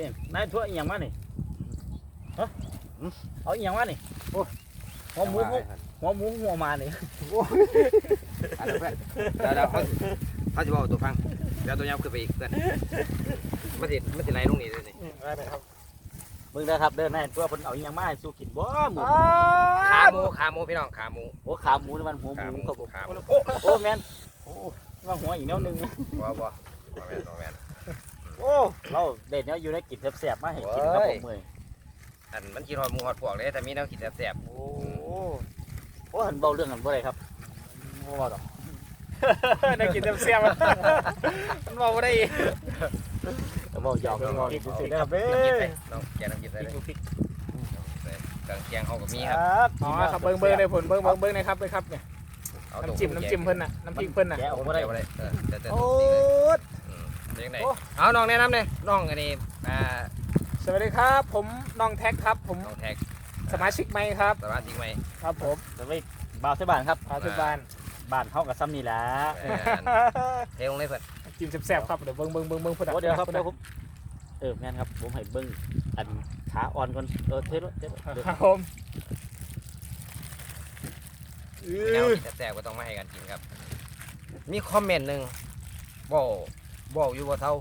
ที่นายทั่วอีหยังมานี่ฮะเอาอีหยังมานี่โอ้หัวหมูหัวหัวหมูหัวมานี่อะเดี๋ยวเพื่อนเดี๋ยวเดี๋ยวเขาเขาจะบอกตัวฟังเดี๋ยวตัวยาวขึ้นไปอีกเพื่อนมันสิมันสิไหลลงนี่เลยนี่ได้ไหมครับเบิ่งเด้อครับเด้อนายทั่วเพิ่นเอาอีหยังมาให้สู้กินบ่หมูขาหมูขาหมูพี่น้องขาหมูโอ้ขาหมูนี่มันหัวหขาหมูมูครับผมขาหมูโอ้โอ้แม่นโอ้ว่าหัวอีกแนวหนึงบ่บ่บ่แม่นบ่แม่น โอ้เราเด็ดเนี้ยอยู่ในกินแซ่บๆมาให้กินครับผมเลยอันมันกินหอดหมูหอดพวกเลยแต่มีแนวกินแซ่บโอ้โอ้หันเบาเรื่องกันบ่ได้ครับบ่ว่าดอกได้กินเสียมๆมันบอกว่าได้แต่เบาหยอกกันก่อนสิได้ครับเด้ๆน้ำกินอใส่น้องแกน้ำกินใส่เลยพริกใส่เครื่องเคียงเขาก็มีครับครับอ๋อครับเบิ้งเบิ้งในผลเบิ้งเบิ้งเบิ้งในครับเลยครับเนี่ยเอาตัวน้ำจิ้มน้ำจิ้มเพิ่นน่ะน้ำพริกเพิ่นน่ะแกะออกบ่บ่ได้ได้บ่ได้เออเดี๋ยวเดี๋ยวโอ้ตี เลยยอืมเดี๋ยวยังไงโอ้เอาน้องแนะนำเลยน้องอันนี้อ่าสวัสดีครับ ผมน้องแท็กครับ ผมน้องแท็กสมาชิกใหม่ครับสมาชิกใหม่ครับผมแต่ไปบ่าวใส่บ้านครับปัจจุบันบ้านเฮากับซ้ำนี่แหละเออเทลงเลยเพื่อนจิ้มแซ่บๆครับเดี๋ยวเบิ้งเบิ้งเบิ้งเบิ้งพุ่นโอ้เดี๋ยวครับเดี๋ยวผมเออแม่นครับผมให้เบิ่งอันขาอ่อนก่อนเออเทสเทสเดี๋ยวครับผมอืแนวอกินแซ่บๆก็ต้องมาให้กันกินครับ มีคอมเมนต์หนึ่งบอก บอกอยู่ว่าเท่า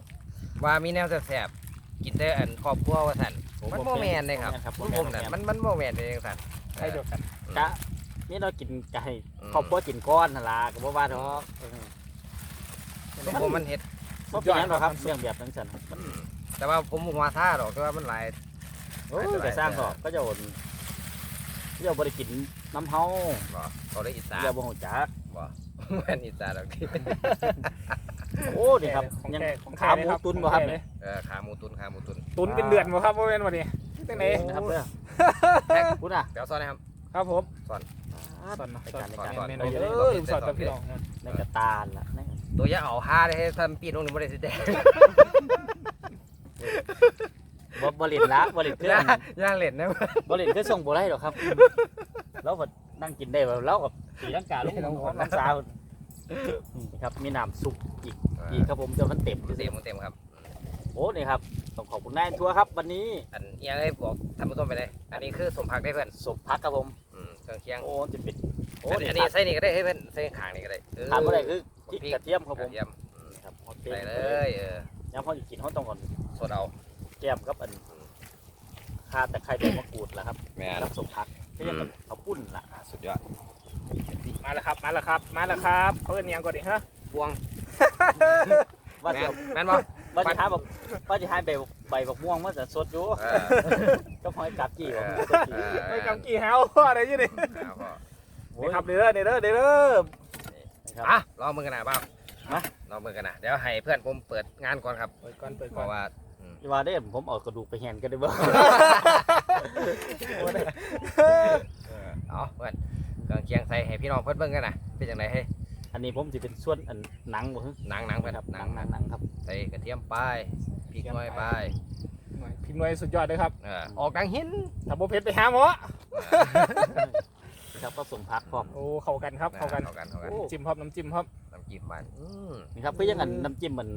ว่ามีแนวแซ่บๆกินแต่อันครอบครัวว่าสันมันโมแมนเลยครับครับผมผมน่ะมันมันโมแมนเลยสันให้เดียวกันกะนี่เรากินไก่ครอบครัวกินก้อนหั่นล่ะก็บ่ว่าดอกเออผมมันเห็ดบ่เป็นหยังหรอกครับเรื่องแบบนั้นซั่นมันแต่ว่าผมหัวท่าหรอกแต่ว่ามันหลายโอ้ยก็สร้างก็ก็จะโอนเดี๋ยวบ่ได้กินน้ำเฮาบ่เขาได้อิสาเดี๋ยวบ่ฮู้จักบ่แม่นอิสาหรอกที่ โอ้นี่ครับของยังแท้ของขาแท้หมูเลยครับตุนบ่ครับของแท้เนี่ยเออขาหมูตุนขาหมูตุนตุนเป็นเดือนบ่ครับว่าเป็นวันนี้ตั้งไหนนะครับเด้อแท็กคุณอะเดี๋ยวซ้อนนะครับ ครับผมสอนสอนเนาะในสอนการในสอนการสอนเมนสอนเยสอนอะๆสอนกับพี่น้องนะในกระตาลล่ะในตัวอยาเอาห้าเลยให้ทำปีนลงนี่ไม่ได้สิแดงบ่บ่เล่นละบ่เล่นเครื่องย่าเล่นนะบ่เล่นเครื่องส่งบ่ได้หรอกครับเราก็นั่งกินได้เรากับสีร่างกายลงน้องน้ำสาว นี่ครับมีน้ำซุปอีกอีกครับผมจนมันเต็มเต็มเต็มครับโอ้นี่ครับต้องขอบคุณนายทัวร์ครับ วันนี้อันเอียงได้บอกทำผู้ชมไปเลยอันนี้คือสมผักได้เพื่อนสมพักครับผมอืมเครื่องเคียงโอ้จะเป็นโอ้อันนี่อันนี้ใส่นี่ก็ได้ให้เพื่อนใส่ขางนี่ก็ได้เออถามบ่ได้คือพริกกระเทียมครับกผระมเทียมอืมครับใส่เลยเออยังพอจะกินเขาต้องก่อนสดเอาแก้มครับอันข่าตะไคร้ใบมะกรูดล่ะครับแม่รับสมพักก็ยังกับข้าวปุ้นล่ะสุดยอด มาแล้วครับ มาแล้วครับ มาแล้วครับเขาเป็นยังก่อนดิฮะบวงว่าแม่จะนแม่นบ่ว่าจะหาแบบว่าจะหาใบใบบักม่วงมันจะสดอยู่เออก็หอยกับกี่บ่เออไม่กำกี่เฮาอะไรอยี่นี่เอาพอนี่ครับเด้อเด้อเด้อเด้อครับ อะลองมือกันนะบ้างมา ลองมือกันนะเดี๋ยวให้เพื่อนผมเปิดงานก่อนครับเปิดก่อนเปิดเพก่อนราะว่าที่ว่าได้ผมเอากระดูกไปแห่นกันได้บ่เอาเพื่อน เครื่องเคียงใส่ให้พี่น้องเพื่อนเบิ่งกันนะเป็นยังไงให้อันนี้ผมจะเป็นส่วนอันหนังบ่ฮึหนังหนังเพื่อนครับหหนันังงหนังหนังครับใส่กระเทียมไปพริกน้อยไปพิมพ์หน่วยสุดยอดเลยครับ เออออกดังหินถ้าโบเพชรไปหาหมอครับก็ส่งพักพร้อมโอ้เข้ากันครับเข้ากันเข้ากันเข้ากันโอ้จิ้มพร้อมน้ำจิ้มพร้อมน้ำจิ้มมันอืมนี่ครับเพื่อยังอันน้ำจิ้มมัน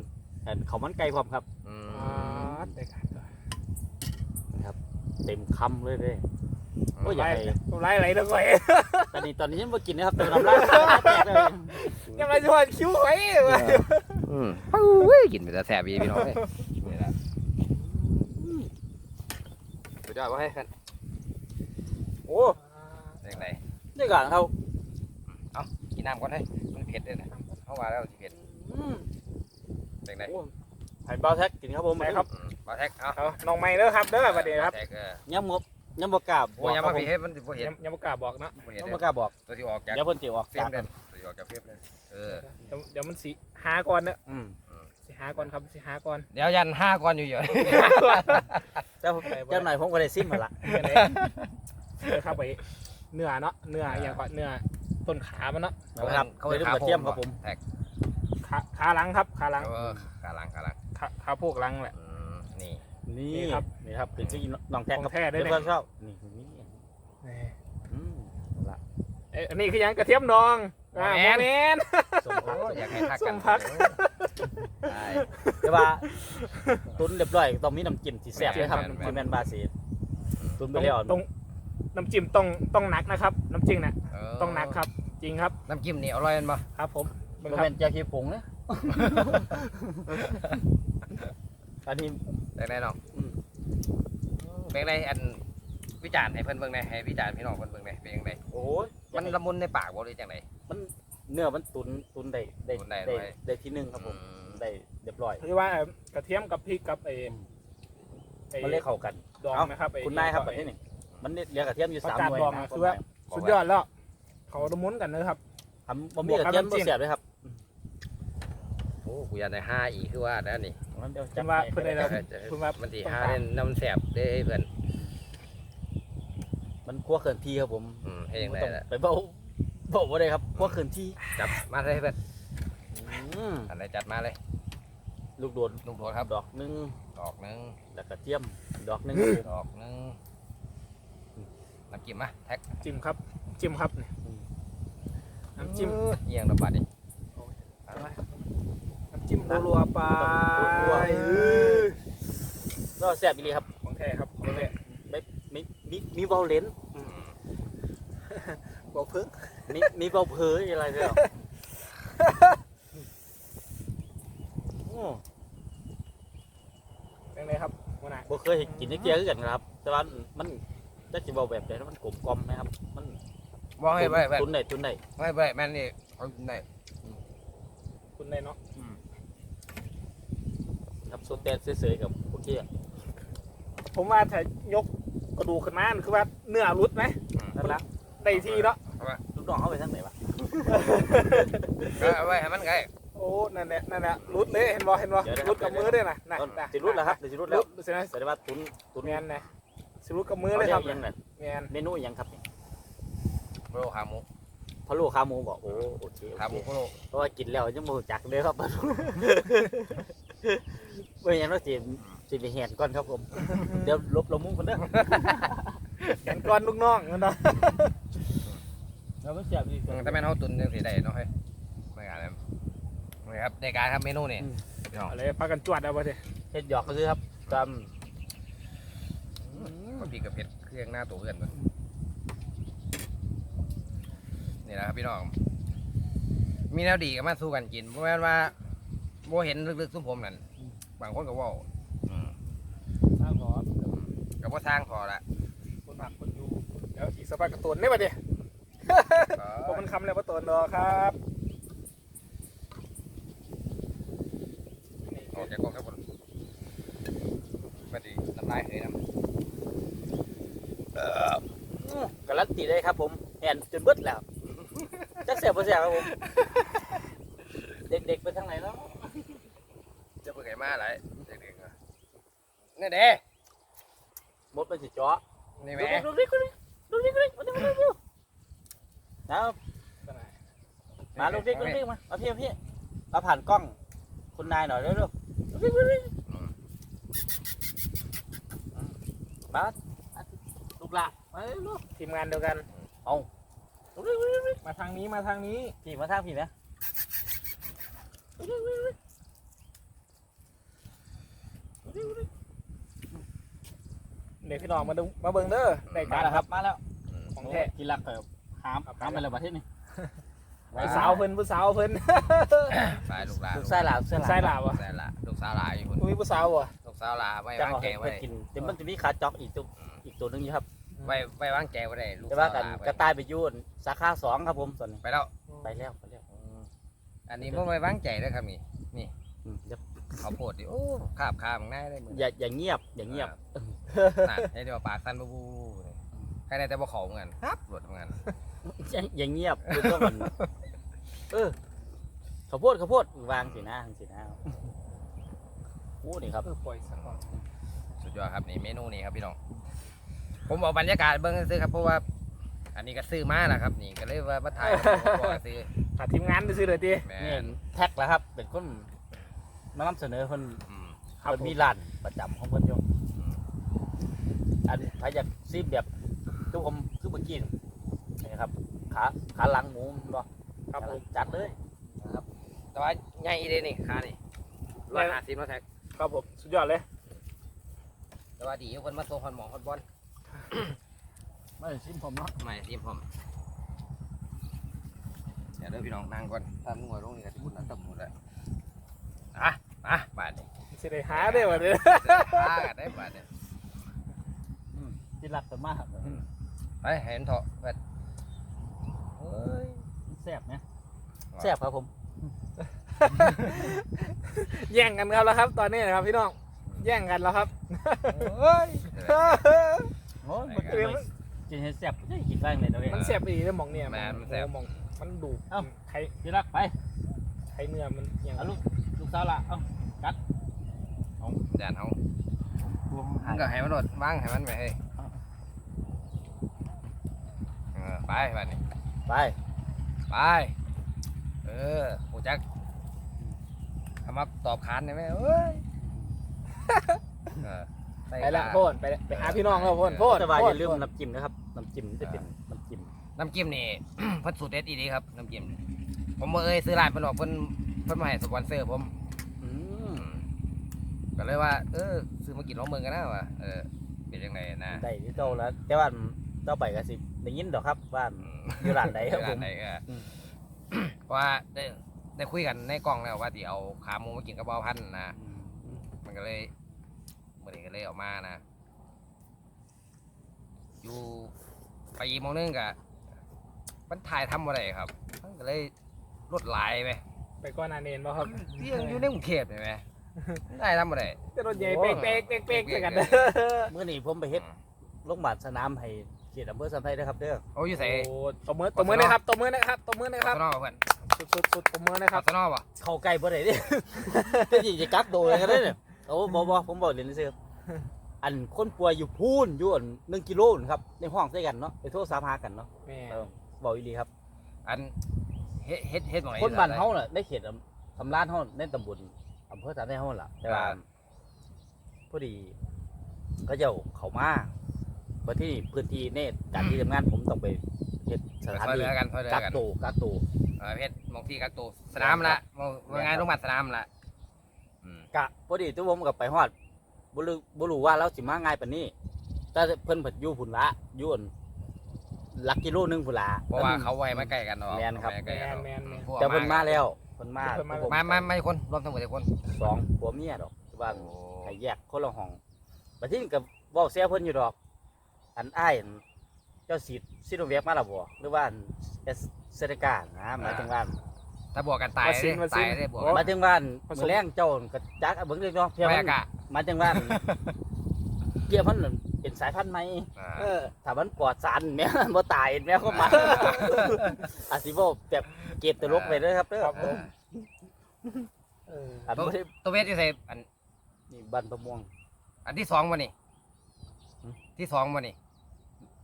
อันข้าวมันไก่พร้อมครับอือ่ามได้กันเต็มคำเลยเด้ โอ้ยอยากไล่ให้ไล่ไหลเลยก่อยตอนนี้ตอนนี้ยังบ่กินนะครับแต่น้ำลายแตกเลยยังไงจะว่าคิ้วไว้อืมปุ้ยกินไปแต่แสบอีพี่น้องเลยนี่แหละสุดยอดว่าให้กันโอ้ยังไงนี่ก่อนเขากินน้ำก่อนให้มันเผ็ดด้วยนะเข้ามาแล้วสิเผ็ดอืมยังไงโอ้ให้เบาแท็กกินครับผมไหนครับอืมบาแท็กเอาเอาน้องใหม่เด้อครับเด้อประเดี๋ยวครับาแท็กเออย้ำงบ ย้ำบ่กล้าบโอ้ยอยังมาพี่เฮ็ดมันสิบ่เห็นยังยังไม่กล้าบอกเนาะบ่เห็นย้ำเลบ่ยกล้าบอกตัวที่ออกจากเดี๋ยวเพิ่นสิออกเฟรจามกเลกัยนตัวที่ออกจากเฟรมเลยเออเดี๋ยวเดี๋ยวมันสิหาก่อนเนอะอืมสิหาก่อนครับสิหาก่อนเดี๋ยวยันห้าก่อนอยู่เยอะเจ้าเจ้าหน่อยผมก็ได้ซิมมาละเดี๋ยวไหนเดี๋ยวเข้าไปเนื้อเนาะเนื้ออย่างก่อนเนื้อต้นขามันเนาะนะครับเขาไปไปดูขากระเทียมครับผมแท็กขาขาหลังครับขาหลังเออขาหลังขาหลังขาขาพวกหลังแหละ อืมนี่ นี่นี่ครับนี่ครับเป็นชื่อน้องแท็กของครับแท้ด้วยเดี๋ยวเนี่ยเพื่อนชอบนี่นี่นี่อืมละเอ้ยอันนี้คือหยังกระเทียมดองอ่าโมเมน สมพักอยากให้ทักส้กันมพัก ใช่แต่ว่าตุนเรียบร้อยต้องมีน้ำจิ้มที่แซ่บเลยครับแม่นๆที่แม่นบาสีตุนไปต้องแล้วต้องน้ำจิ้มต้องต้องหนักนะครับน้ำจิ้มเนี่ยเต้องหนักครับ จริงครับน้ำจิ้มนี่อร่อยแม่นบ่ครับผมบ่เบิ่งครับแม่นแจ่วขี้ผงนะ อันนี้เป็นไงน้องอืมเป็นไงอันวิจารณ์ให้เพิ่นเบิ่งหน่อยให้วิจารณ์พี่น้องเพิ่นเบิ่งหน่อยเป็นจังไดโอ้ยมันละมุนในปากบ่หรือจังได มันเนื้อมันตุนตุนได้ได้ตุนได้ได้ไว้ ได้ที่หนึ่งครับผมอืมได้เรียบร้อยคือว่าเอ่อกระเทียมกับพริกกับไอ้ไอ้มันเรียกเข้ากัน ดองเอ้านะครับไอ้ คุณนายครับแบบนี้นี่มันเรียกกระเทียมอยู่ประสามกาศหน่วยดองนะอะคือว่า สุดยอดแล้ว เขาละมุนกันนะครับ ทำบะหมี่กระเทียมบวกกับน้ำจิ้บ่มเสียบเลยครับ โอ้กูอยากได้ห้าอีกคือว่าแล้วนี่ งั้นเดี๋ยวคุจัดณว่าให้เพื่อนได้แล้วคุณว่ามันสิต้องห้าการเล่นน้ำมันแสบเด้เพิ่นมันคั่วเขินที่ครับผมอืมเฮ็ดจังไดต้องล่ะไปเบาบอกว่าได้ครับคั่วเขินที่จับมาเลยเพิ่นอืมอันใดจัดมาเลย ลูกโดนลูกโดดครับดอกหนึงดอกหนึงแล้วกระเทียมดอกหนึงดอกหนึงน้ำจิ้มมาแท็กจิ้มครับ จิ้มครับนี่น้ำจิ้มเอียงระบาดนี่น้ำ จิ้มรัวๆไปก็แซ่บอีหลีครับ ของแท้ครับของแท้มีมีมีเบาเลนบอกเพิ่งมีมีเบาเพยอะไรด้วยเหรอโอ้เป็นไงครับวันไหนบ่เคยเห็นกินในเกียร์คือกันครับ แต่ว่ามันจะสิเบาแบบไหนแล้วมันกลมกล่อมไหมครับ มันบ่ให้ไปไปตุนไหนตุนไหนให้ไปแม่นนี่เอาได้คุณได้เนาะ ครับโซเตนเฉยๆกับโอเคอะผมว่าถ้ายกกระดูกขึ้นมาคือว่าเนื้อรุดไหมนั่นละได้ที่เนาะลูกน้องเอาไปทางไหนวะก็เอาไว้ให้มันไงโอ้นั่นแหละนั่นแหละรุดเลยเห็นบ่เห็นบ่รุดกับมือด้วยนะน่ะต้นน่ะสิรุดแล้วครับเดี๋ยวสิรุดแล้วรุดใช่ไหมแสดงว่าตุนตุนแมนนะสิรุดกับมือเลยครับขารีกยังไงแมนเมนูอิหยังครับนี่โรขาหมูพะโล้ขาหมูบอกโอ้โอเคโอขาหเคมูโคโรเพราะว่ากินแล้วยังบ่รู้จักเลยครับ เมื่อยังเราสิสิไปแหนก่อนครับผม เดี๋ยวลบลงมุ้งกันเด้อแขนก้อนลูกน้องมันเนาะเราไม่เสียบดีอืมถ้าแม่นเฮาตุนจังสิได้เนาะเฮ้ยไม่กันแล้วนี่ครับในการครับเมนูนี่พี่น้องอะไรพากันจวดเอาไปสิเฮ็ดหยอกก็ซื้อครับตามก็พริกกับเผ็ดเครื่องหน้าตัวเพื่อนก่อนนี่นะครับพี่น้อง มีแนวดีก็มาสู้กันกินเพราะว่าโบเห็นลึกๆซุ้มผมนั่นบางคนก็เว่าอืมสร้างหรอก็บ่สร้างพอละคนผักคนอยู่เดี๋ยวอีกสักพักกระตุนได้ป่ะดิเพราะมันคำแล้วประตุนดอกครับนี่ออกจากกองครับผมมาดีน้ำลายเหยน้ำการันตีได้ครับผมแหนจนเบิดแล้วจักเสียบบ่เสียบครับผม เด็กๆไปทางไหนเนาะจะเปิดไก่ มาหลายเด็กๆอะนี่เด้หมดมันสิเจาะนี่ดูแม่ดิดูดิดูดิดูดิดูดิดูดิดูดิเอามาลูกดิ๊กลูกดิ๊กมาเอาพี่เอาพี่เอาผ่านกล้องคุณนายหน่อยเร็วๆลูกดิ๊กลูกดิ๊กมาลูกละมาเร็วลูกทีมงานเดียวกันลูกดิ๊กลูกดิ๊กลูกดิ๊กมาทางนี้มาทางนี้พี่มาทางพี่นะลูกดิ๊กลูกดิ๊กลูกดิ๊กลูกดิ๊ก เด็กพี่น้องมาดูมาเบิ่งเด้อได้มาการแล้วครับมาแล้วของแท้ กินลักแบบหามหามไปแล้วประเทศนี้ผู้สาวเพิ่นผู้สาวเพิ่น สายลูกหลานลูกไส้หลาลูกไส้หลาไส้หลาบวะสายหลาลูกสาวหลาอยู่คนมีผู้สาวบ่ลูกสาวหลาไว้จะวางเอาแกให้ไว้เพิ่นกินแต่มันจะมีขาจ็อกอีกตัวอีกตัวหนึงอยู่ครับ ไว้ไว้วางแกไว้ได้ลูกแต่สาว่าวหกันลาไว้กระต่ายไปอยุ่นสาขาสองครับผมตอนนี้ไปแล้ว ไปแล้วไปแล้วอันนี้บ่ไว้วางใจเด้อครับนี่อืมอย่าเขาวโพดดิโอ้คาบคาบง่ายได้มืออย่าอย่าเงียบอย่าเงียบ น่ะให้เดี๋ยวปากสั้นบูบูนี่ใครได้แต่บ่เขาเหมือนกันครับรวดทำงานอย่าอย่าเงียบคือต้องมันเออข้าวโพดข้าวโพดวางสินะสินะโอ้นี่ครับเออปล่อยสักก่อนสุดยอดครับนี่เมนูนี้ครับพี่น้อง ผมเอาบรรยากาศเบิ่งซื้อครับเพราะว่า อันนี้ก็ซื้อมาแหละครับ นี่ก็เลยว่ามาถ่ายบอกว่าซื้อถ้าทีมงานซื้อเลยติแม่นี่นแท็กแล้วครับเป็นคนมานำเสนอคนอืมครับคนผมมีร้านประจำของเพิ่นอยู่อืม อันถ้าอยากซีมแบบทุกผมคือเมื่อกี้นี่ครับ ขาขาหลังหมูบ่ครับผมจัดเลยนะครับแต่ว่าใหญ่เด้นี่ขานี่ร้อยห้าสิบนาะแท็กครับผมสุดยอดเลย แต่ว่าดีอยู่คนมาส่งคนหมองคนบอลไม่ชิมผมเนาะไม่ทีมผมเดี๋ยวเด้อพี่น้องนั่งก่อนถ้ามึงหัวลงนี่ก็สิบุญนั่นตบหมดแล้วอะอะบาดนี้สิได้หาได้บ่เด้ออ่ากันได้บาดนี้ ที่รักกันมากไปเห็นเถอะเพิ่นเฮ้ยแซ่บไหมแซ่บครับผม แย่งกันครับแล้วครับ ตอนนี้นะครับพี่น้อง แย่งกันแล้วครับเฮ้ยโอ้ยมันจะไม่กินให้แซ่บจะกินได้เลยนะเว้ยมันแซ่บอีเลยหมองเนี่ยแม่นมันแซ่บหมองมันดูเอ้าไข่ที่รักไปไข่เนื้อมันอย่างเอาลูกลูกสาวละเอากัดจานเฮาพวงมัหานยก็ให้มันโดดวางให้มันไปเฮ้ย เอา เออ ไปบาดนี้ ไปไป เออหูจักทำมาตอบคานได้ไหมเอ้ยเออใส่ไปแล้วปาโพ่นไปแล้วไปหาพี่น้องแล้วโพ่นโพ่นแต่ว่าอย่าลืมโพ่นน้ำจิ้มนะครับน้ำจิ้มจะเป็นน้ำจิ้มน้ำจิ้มนี่ เพิ่นสูตรเด็ดอีดีครับน้ำจิ้มนี่ผมบ่เอ้ยซื้อร้านเพิ่นบอกเพิ่นเพิ่นมาให้สปอนเซอร์ผมอืมก็เลยว่า เออซื้อมากินลองเมืองกันนะว่าเออเป็นยังไงนะได้ที่เจ้าแล้วแต่ว่า เจ้าไปก็สิได้ยินดอกครับว่าอืมอยู่ร้านใดครับผมร้านไหนก็อืม เพราะว่าได้ได้คุยกันในกล่องแล้วว่าที่เอาขาหมูมากินกับเบาพันธุ์นะมันก็เลยมื่อนี้ก็เลยออกมานะอยู่ไปอีกโมงนึงกะมันถ่ายทำอะไรครับมันก็เลยลดหลายไปไปก้อนอาเนนบ่ครับเที่ยงอยู่ในกรุงเทพเห็นไหมได้ทำอะไรจะรถใหญ่เป๊กเป๊กเป๊กเป๊กใส่กันเด้อ เมื่อนี้ผมไปเฮ็ดโรงพยาบาลสนามให้ เขตอำเภอสันไทยนะครับเด้อโอ้ยอยู่ใส่โอ้ตบมือตบมือนะครับตบมือนะครับตบมือนะคครัรับบสนอเพื่อนสุดสุดสุดตบมือนะคครัรับบสนอป่ะเข้าใกล้บ่ได้เด้จะสิจะกักโดยกันเด้อเนี่ยโอ้บ่บ่ผมบอกเล่นซื่ออันคนป่วยอยู่พูนอยู่อัน1กิโลนครับ ในห้องใส่กันเนาะไปโทรศัพท์หากันเนาะแม่เออบอกอีหลีครับ อันเฮ็ดเฮ็ดเฮ็ดหมองไหน คนบ้านเฮาน่ะได้เขตอำสำรานเฮาในตำบลอำเภอสันไทยเฮาล่ะแต่ว่าพอดีเขาเจ้าเข้ามา ว่าที่พื้นที่ในการที่ทำงานผมต้องไปเฮ็ดสถานซอยที่เหลือกันซอยเหลือกักกันโตวกักโตว เออเฮ็ดหมองที่กักตัวสนามละหมองว่างานโรงพยาบาลสนามละอืมกะพอดีตัวผมกับไปฮอดบ่รู้บ่รู้ว่าเราสิมาง่ายปานนี้ แต่เพิ่นเพิ่นอยู่พุ่นละอยู่อั่นหลักกิโลหนึงพุ่นละ เพราะว่าเขาไว้มาใกล้กันเนาะแม่นครับ ไว้ใกล้กันเนาะแม่นแม่น พวกแต่เพิ่นมากัแล้วเพิ่นมาเพิ่นมา ผมามาไม่คนรวมทั้งหมดกี่คนสองผัวเมียดอกที่บ้านโอ้ให้แยกคนละห้องบัดนี้ก็เว้าแซวเพิ่นอยู่ดอก อันอ้ายอันเจ้าสิซิโนแวคมาแล้วบ่หรือว่าอันเอสเซเนกานะหมายถึงว่า ถ้าบวกกันตายวัคซีเลยนวัคซีตายนเลยบวกหมายถึงว่าผสม มื้อแรงเจ้าก็จักเอาเบิ่งเล็กเนาะเพียงไม่มันกะหมายถึงว่า เกียร์มันเป็นสายพันธุ์ใหม่อ่าเออถ้ามันปลอดสารแม่มันบ่ตายแม่ก็มาอาสิบ่แบบเก็บตลกไปเด้อครับเด้อครับผม เอออันตัวบ่ได้ตัวเวทที่ใส่อันนี่บ้านประมวง อันที่สองวันนี่หืมที่สองวันนี่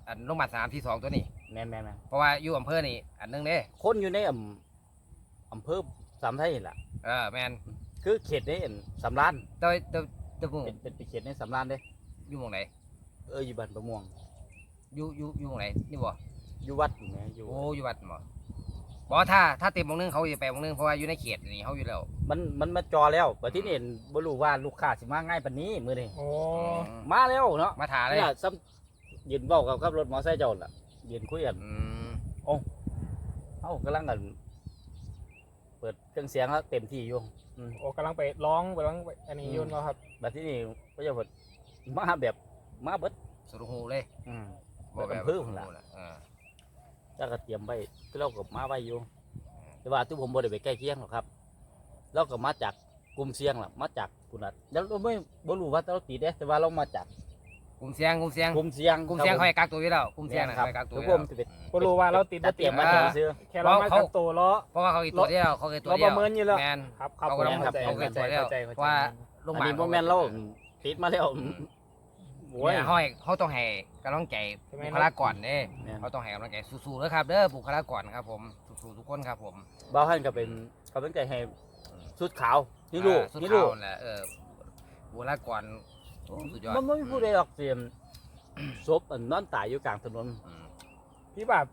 อันโรงพยาบาลสนามที่สองตัวนี้ แม่นแม่นแม่นเพราะว่าอยู่อำเภอนี่อันหนึงเด้คนอยู่ในอำอำเภอสามไทยนี่ล่ะ เออแมนคือเขตในอันสำรานแต่ว่าแต่แต่หมู่เป็นเป็นเป็นเขตในสำรานเด้อยู่หมองไหนเอออยู่บ้านประมวง อยู่อยู่อยู่หมองไหนนี่บ่อยู่วัดนี่แหมอยู่ โอ้อยู่วัดบ่บอกถ้าถ้าเต็มหมองนึงเขาจะไปหมองนึงเพราะว่าอยู่ในเขตนี่เขาอยู่แล้ว มันมันมาจอแล้วบัดที่นี่เห็นบ่รู้ว่าลูกค้าสิมาง่ายปานนี้มื้อนี้โอ้อืมมาแล้วเนาะมาถาเลยนี่ล่ะซ้ำ ยืนเว้ากับขับรถมอไซค์เจ้าล่ะยืนคุยกันอืมเอ้ากำลังกัน เปิดเครื่องเสียงแล้วเต็มที่อยู่อืมโอ้กำลังไปร้องกำลังไปอันนี้อยุ่นแล้วครับบัดที่นี่ก็จะเปิดมาแบบมาเบิดสุดหูเลยอืมบอกแบบอำเภอพุ่นล่ะ เออแล้วก็เตรียมไว้คือเราก็มาไว้อยู่ แต่ว่าทุกผมบ่ได้ไปใกล้เคียงหรอกครับ เราก็มาจากกลุ่มเสี่ยงล่ะ มาจากกุนัดแล้วเราไม่บ่รู้ว่าเราติดเด้แต่ว่าเรามาจาก กลุ่มเสียงกลุ่มเสียงกลุ่มเสี่ยงกลุ่มเสียงคครัอบยกักตัวอยู่แล้วกลุ่มเสียงน่ะครับคอยกักตัวทุอกยู่ผแล้วมจะเป็นบ่รู้ว่าเราติดจับ่ดเตติรียดมมาเจอซื้อ แค่เรามาจากตัวล้อเพราะว่าเขาอีกตัวเดียวเขาเคยตัวเราเดีปยวระเมินอยู่แล้ว แมน ครับครับเขาก็ผมต้องเข้าใจเขาเคยตัวเดียวเข้าใจเข้าใจว่า โรงพอัยานบาลนี้บ่แม่นเราติดมาแล้ว โอ้ย เนี่ยเขาให้เขาต้องให้กำลังใจใช่ไหม บุคลากรเด้แม่น เขาต้องให้กำลังใจสู้ๆนะครับเด้อบุคลากรครับผมสู้ๆทุกคนครับผมบ่าวท่านก็เป็นกำลังใจให้ชุดขาวนี่ลูกอ่าสุดนี่ท้าลูยกแหละเออบุคลากร โอ้สุดยอดมันไม่มีผู้ใดหรอกเตรียมศพอันนอนตายอยู่กลางถนนอืมพี่แบบ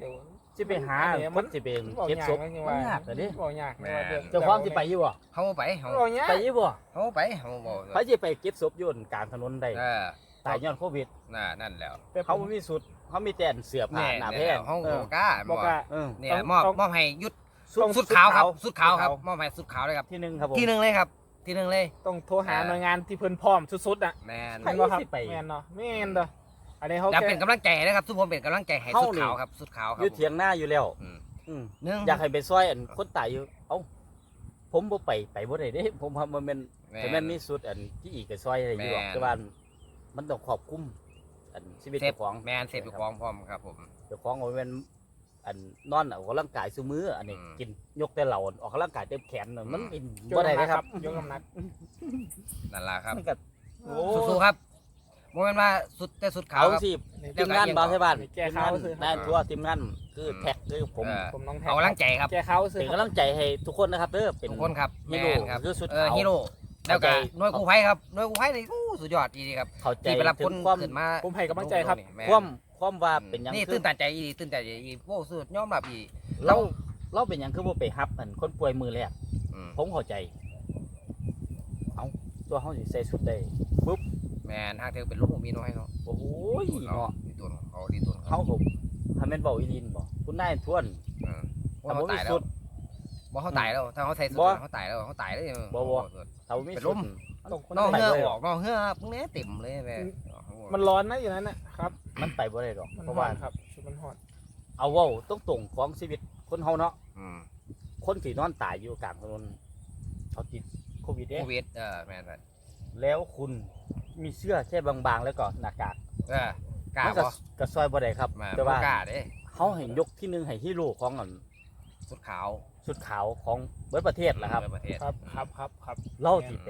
เดี๋ยวสิไปหาอันนี้คมันนสิเป็นบอกเก็บยากศพนะจริงมันว่ายากเลยดิบอกยากนะว่ารื่องเจ้าของสิไปอยู่บ่เฮาไปเฮาบอกยากไปอยู่บ่เฮาไปเฮาบ่ไปสิไปเก็บศพอยู่กลางถนนได้เออตายย้อนโควิดน่ะนั่นแล้วแต่ผเขามบ่มีสุดเขามีแต่เสื้อผ้าแน่หน้าแพแน่งเฮาเอบ่อกล้าบอกบ่ว่าเออเนี่ยต้องมอบต้องมอบให้ยุดต้องสุดขาวครับสุสุดดขาวครับ สุดขาวมอบให้สุดขาวเลยครับที่หนึ่งครับผมที่หนึ่งเลยครับ ที่หนึ่งเลย ต้องโทรหาหน่วยงานที่เพิ่นพร้อมสุดๆอะแมนไปแม่นบ่ครับสิไป แม่นเนาะแม่นเด้ออันนี้เขาอยากแค่เป็นกำลังใจให้นะครับทุกผมเป็นกำลังใจให้เฮาสุดนี่ขาวครับสุดขาวครัอยู่เถียงหน้าอยู่แล้วอืมอืมหนึ่งอยากให้ไปซอยอันคนตายอยู่ เอ้า ผมบ่ไปไปบ่ได้เด้ ผมว่ามันเป็นแมแต่แม่นมีสุดอันที่อีกก็ซอยอะไรอยู่หรอกแม่น แต่ว่ามันต้องครอบคลุมอันชีวิตเซฟเจ้าของแมนเซฟอยู่ของพร้อมครับผม เจ้าของเอาไว้เป็น อันนอนออกกำลังกายซุมื้ออันนี้อืม กินยกแต่เหล่าออกกำลังกายเต็มแขนน่ะมันอืมกินยกบ่ได้น้ำหเลนัยกคครัรับบยกน้ำหนักนั่นแหละครับ มันก็โอ้สู้ๆครับโมเมนต์ว่าสุดแต่สุดขาวเอาครับ สินี่ทีมงานบาวไทยบ้านแก้ทีมเขางานซื้อได้ทั่วทีมงานคือแท็กคือผมเออผมน้องแทเอากำลังใจครับ แก้เขาซื้อเป็นกำลังใจให้ทุกคนนะครับเด้อเป็น ทุกคนครับฮีแมโร่นครับคือสุดเออขาวฮีโร่แล้วก็เข้าใจ หน่วยกู้ภัยครับหน่วยกู้ภัยนี่อู้สุดยอดดีครับเข้าใจที่ไปรับถึคนงความ ขึ้นมาผมให้กำลังใจครับ แม่นความ ความว่าเป็นหยังนี่คืตื่อนตันใจอีหลีตื่นตันใจอีโอ้สุดยอมรับอีเราเราเป็นหยังคือบ่ไปฮับอันคนป่วยมือแรกอืมผมเข้าใจ เอาตัวเขาสิใส่สุดได้ปุ๊บแมนทางเธอเป็นลูกมีน้อยเนาะโอ้โหเนาะเนาะดีตัวของเขาดีตัวของเขาผมทำเป็นเบาอีลินบ่คุณนายทวนอืมถ้าว่าบ่เขามีตายแล้สุวดบ่เขาตายแล้ว ถ้าเขาใส่สุดบ่เขาตายแล้วเขาตายเลยบ่บ่ถ้าบ่มีเป็นสุลดมต้องคนนอกไปเหือเลยออกนอกเหือพวกนี้เต็มเลยแม่มันร้อนนะอยู่นั้นนะครับ มันไปบ่ได้หรอกมันเพราะร้อว่านครับชุดมันร้อนเอาเว้าต้องตรงของชีวิตคนเฮาเนาะอืมคนที่นอนตายอยู่กลางถนนเขาติดโควิดเด้โควิดเออแม่นครับแล้วคุณมีเสื้อแค่บางๆแล้วก็หน้ากากเออกล้ามันก็บ่ก็ซอยบ่ได้ครับ มาแต่บ่ว่ากล้าเด้เขาให้ยกที่หนึงให้ฮีโร่ของอันสุดขาวสุดขาวของเบิดประเทศแหละครับ ในประเทศครับครับครับครับเราที่ไป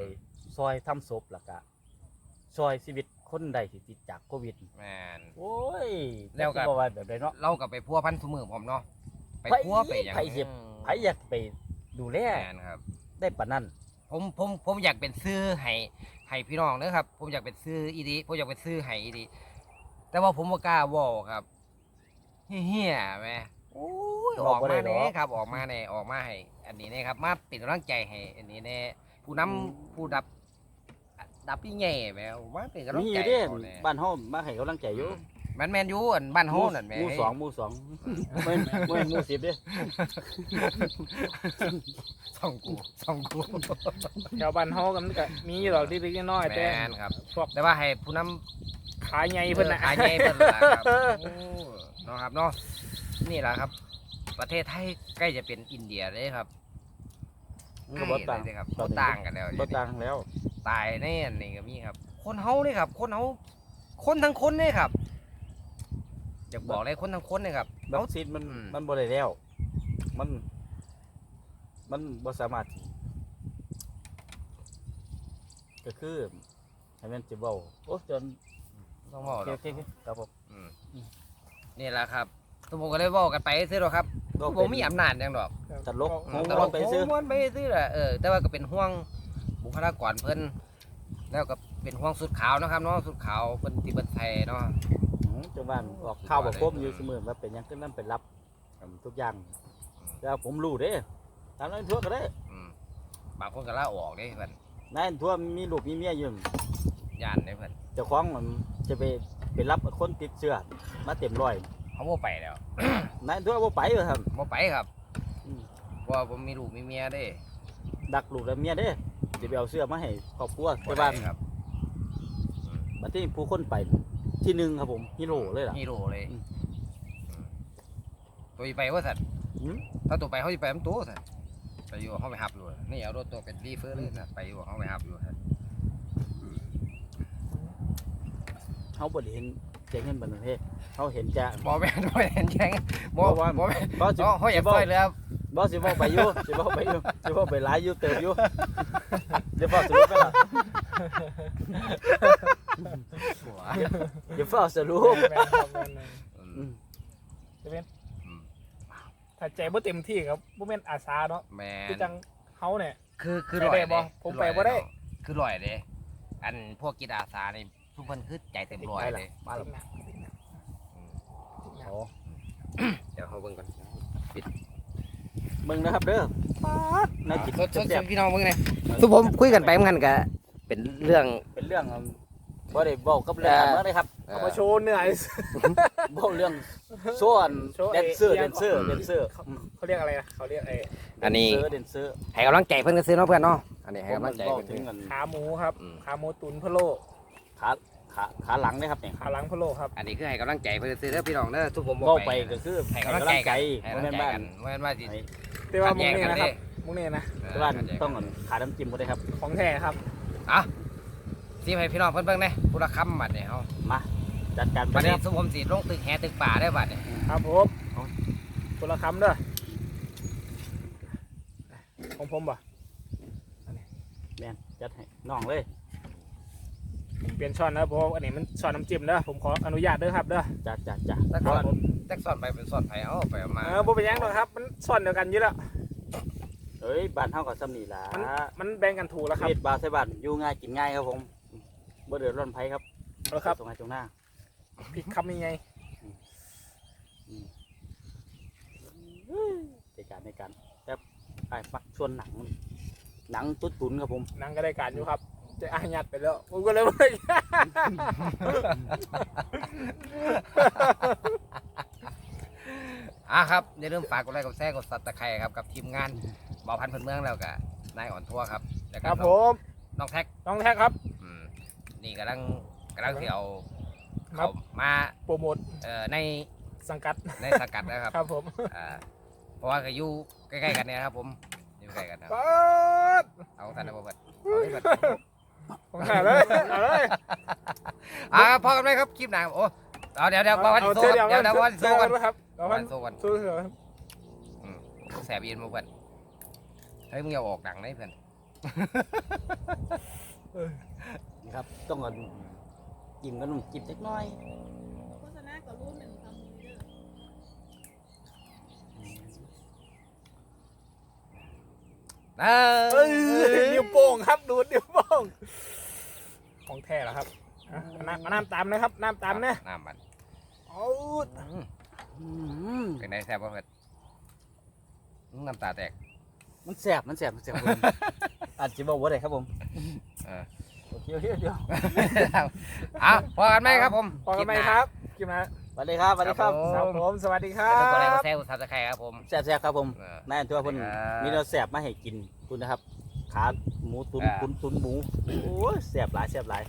ซอยทำศพแล้วก็ซอยชีวิต คนใดที่ติดจากโควิด แม่นโอ้ยแล้วก็จะบอกว่าแบบใดเนาะ เราก็ไปพัวพันสมือผมเนาะไปไผพัวไปอย่างไผสิไผอยากไปดูแลแม่นครับ ได้ปานนั้น ผมผมผมอยากเป็นซื้อให้ให้พี่น้องนะครับ ผมอยากเป็นซื้ออีดีผมอยากเป็นซื้อให้อีดีแต่ว่าผมบ่กล้าเว้าครับเฮี้ยๆแม่โอ้ยออกมาแน่ครับ ออกมาแน่ออกมาให้ อันนี้แน่ครับ มาเป็นกำลังใจให้ อันนี้แน่ผู้นำผู้ดับ ดับพี่แง่แม่มาเป็นกำลังมีอใจยู่เด้เขาแน่บ้านเฮามาให้กำลังใจอยู่มันแมนอยู่อันบ้านโฮนั่นแม่หมู่สองหมู่สองไม่ไม่หมู่สิบเด้สองกูสองกูแถวบ้านเฮากันก็มีอยู่หรอกเล็กๆน้อยๆแมแต่นครับ พวกแต่ว่าให้ผู้นำ ขาใหญ่เพิ่นน่ะ ขายใหญ่เพิ่นล่ะครับโอ้เนาะครับเนาะนี่แหละครับ ประเทศไทยใกล้จะเป็นอินเดียเลยครับมันก็บ่ต่าง ใกล้เลยครับตอนบ่นี้ต่างกันแล้วบ่ต่างแล้ว ตายแน่นี่ก็มีครับ คนเฮานี่ครับ คนเฮาคนทั้งคนนี่ครับอยากบอกเลยคนทั้งคนนี่ครับวัคซีนมันอืม มันบ่ได้แล้ว มัน มันบ่สามารถที่ก็คือให้มันสิเว้าโอ้จนต้องบอกโอหรอกเคๆๆครับผมอืมนี่แหละครับทุกคนก็เลยบอกกันไปซื้อหรอกครับก็ผเป็มนมีอำนาจยังดอกตลกอืผมมก็แต่ลว่าองไปซื้อผมม้วนไปซื้อแหละเออแต่ว่าก็เป็นห่วง บุคลากรเพิ่นแล้วก็เป็นห่วงสุดขาวนะครับเนาะสุดขาวเพิ่นที่เพิ่นไทยเนาะ อืมจังหวัดออกข่าวบอกผมอยู่เสมอว่าเป็นหยังขึ้นนั่นไปรับอืมทุกอย่างแต่ว่าผมรู้เด้ตามนั้นทั่วก็ได้อืมบางคนก็ลาออกเด้เพิ่นนายทั่วมีลูกมีเมียอยู่ย่านเด้เพิ่นเจ้าของมันจะไปไปรับคนติดเชื้อมาเต็มร้อยเขาบ่ไปแล้วนายทั่วบ่ไปว่าซั่นบ่ไปครับอืม เพราะว่าผมมีลูกมีเมียเด้ ดักลูกและเมียเด้ สิไปเอาเสื้อมาให้ครอบครัวบ่แต่ได้ว่าครับบัดนี้ผู้คนไปที่หนึ่งครับผมฮีโร่เลยล่ะ ฮีโร่เลย อืมอืมตัวอีไปว่าสัตว์อืมถ้าตัวไปเขาสิไปมันตัวสัตว์ไปอยู่เขาไปหับอยู่นี่เอารถตัวเป็นรีเฟอร์เลยนะไปอยู่เขาไปหับอยู่สัตว์เขาบ่ได้เห็นเจ๊งเงินบัดนี้เฮ้เขาเห็นจะบ่แม่นบ่เห็นแจ้งบ่บ่ว่าบ่แม่นบ่สิ เขาเขาอยากบ่ซอยเลยครับ บ่สิบ่ไปอยู่สิบ่ไปอยู่สิบ่ไปหลายอยู่เติบอยู่เดี๋ยวพอสรุปไปล่ะหัวเดี๋ยวพอสรุปแม่นครับแม่นอือืมมจะเป็นอืมถ้าใจบ่เต็มที่ครับบ่แม่นอาสาเนาะแม่คือนจังเฮาเนี่ย คือคือไปลอยได้บ่เด้ผมไปบ่ได้ คือลอยเด้อันพวกกิจอาสานี่ทุกคนคือใจเต็มร้อยไปล่ะเลยมาแล้ว อืมโอ้ เดี๋ยวเขาเบิ่งก่อน เบิ่งนะครับเด้อป๊าดน่ากินสดสดแซ่บพี่น้องเบิ่งเลยทุกผมคุยกันไปเหมือนกันก็เป็นเรื่อง ๆเป็นเรื่องบ่ได้บอกกับเรื่องการเมืองเลยครับเอ่เอาอมาโชว์เหนื่อยบอกเรื่องส่วนโชว์แดไอ้นเซอร์เอีแดยงนเซอร์อืมแดนเซอร์เขาเรียกอะไรนะเขาเรียกไอ้อันนี้แดนเซอร์ให้กำลังใจเพิ่นก็ซื้อเนาะเพื่อนเนาะอันนี้ให้ผมกำลังใจบอกเพิ่นถึซื้งอเงินขาหมูครับอืม ขาหมูตุ๋นพะโล้ขาขาขาหลังนะครับเนี่ยขาหลังพะโล้ครับอันนี้คือให้กำลังใจเพื่อนซื้อเด้อพี่น้องเด้อทุกผมบอกไปก็คือให้กำลังใจกันให้บ่กำลัแม่งนใจบ้านกันเมื่อว่าสิให้ แต่ว่าขัดมุแย้งงนี่กันนะคเด้รับมุงนี่นะแต่บ้านต้องขาน้ำจิ้มบ่ได้ครับ ของแท้ครับ อะสิให้พี่น้องเพิ่นเบิ่งเด้ผู้ละคำบัดนี้เฮามาจัดการไปบัดเลนี้ยสุผมสิลงตึกแหตึกป่าได้อบัดนี้ครับผมคนละคำเด้อของผมป่ะแม่นจัดให้น้องเลยเปลี่ยนช้อนนะเพราะว่าอันนี้มันช้อนน้ำจิ้มเด้อผมขออนุญาตเด้อครับเด้อ จัดจัดจัดแต่คก่อรันบผม แต่ก่อนไปเป็นสอนไผเอาไปเอามาเออบ่เป็นหยังหรอกครับ มันช้อนเดียวกันอยู่แล้วเฮ้ยบ้านเฮาก็ซ้ำนี่ล่ะมันมันแบ่งกันถูกแล้วครับเฮ็ดบาใส่บ้านอยู่ง่ายกินง่ายครับผมบ่เดือดร้อนไผครับเอาละครับตรงไหนตรงหน้าพริกคำยังไงในการในการแบบไอ้มักชวนหนัง หนังตุ้ตุนครับผมนั่งก็ได้การอยู่ครับ จะอายัดไปแล้วผมก็เลยว่า อะครับอย่าลืมฝากกดไลค์กดแชร์กดซับสไครต์ครับกับทีมงานบ่าวพันธุ์เพิ่นเมืองแล้วก็นายอ่อนทัวร์ครับแล้วคก็รับน้ผองมน้องแท็กน้องแท็กครับ อืมนี่กำลังกำลังสิเอาครัเขาบมาโปรโมทเอ่อในสังกัดในสังกัดนะครับครับผมอ่าเพราะว่าก็อยู่ใกล้ๆกันเนี่ยนะครับผมอยู่ใกล้กันครับเปิดเอาท่านนะเปิดเอาเลยเปิด ผมหาเลยเอาเลย อ่าพอกันไหมครับคลิปหนังโอ้เอาเดี๋ยวเดี๋ยวบ่าวพันเอาธุ์โซ่เดี๋ยวเดี๋ยวเดี๋ยวบ่าวพันธุ์เดี๋โซ่ยวกันครับ เอาบ่าวพัพันนธุ์โซ่กันสู้เถอะอืมแสบยินมาเพื่อนเฮ้ยมึงอย่าออกดังนะเพื่อนนะครับต้องก่อนกินขนมจิบเล็กน้อยโฆษณากับรูปหนึ่งทำมือเด้อเอเอ้ยอนิ้วโป้งครับดูดนิ้วโป้งของแท้เหรอครับอะเอาน้ำเอาน้ำตามนะครับน้ำตามนะน้ำมันเอาอืมอืม เป็นไงแซ่บป่ะเพื่อนอืมน้ำตาแตก มันแสบมันแสบมันแสบผมอาจจะบอกว่าได้ครับผมเออโอเคโอเคเดี๋ยวอะพอกันไหมครับผมพอกันไหมครับกินมาสวัสดีครับสวัสดีครับครับผมสวัสดีคครัรับกดไลค์กบดแชร์กดซับสไครต์ครับผมแสบแสบครับผมเออ นายอันตัวเพิ่นครับ มีเราแสบมาให้กินคุณนะครับ ขาหมูตุนอ่า ตุนตุนหมูโอ้ยแสบหลายแสบหลาย